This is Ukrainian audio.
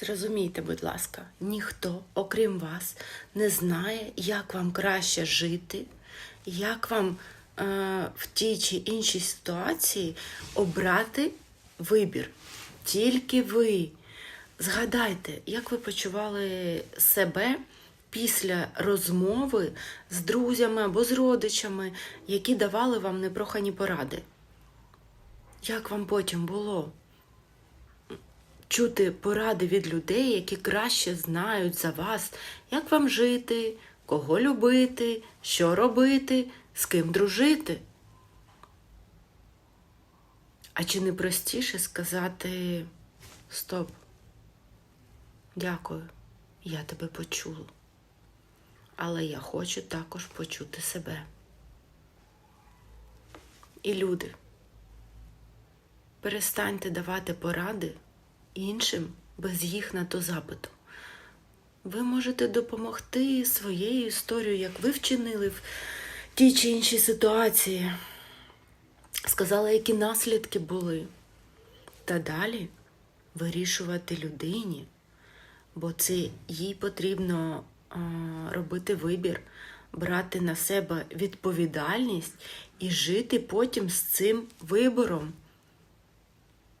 Зрозумійте, будь ласка, ніхто, окрім вас, не знає, як вам краще жити, як вам е, в тій чи іншій ситуації обрати вибір. Тільки ви. Згадайте, як ви почували себе після розмови з друзями або з родичами, які давали вам непрохані поради. Як вам потім було? Чути поради від людей, які краще знають за вас, як вам жити, кого любити, що робити, з ким дружити. А чи не простіше сказати стоп? Дякую, я тебе почула. Але я хочу також почути себе. І люди, перестаньте давати поради іншим без їх на то запиту. Ви можете допомогти своєю історією, як ви вчинили в тій чи іншій ситуації, сказали, які наслідки були. Та далі вирішувати людині, бо це їй потрібно робити вибір, брати на себе відповідальність і жити потім з цим вибором.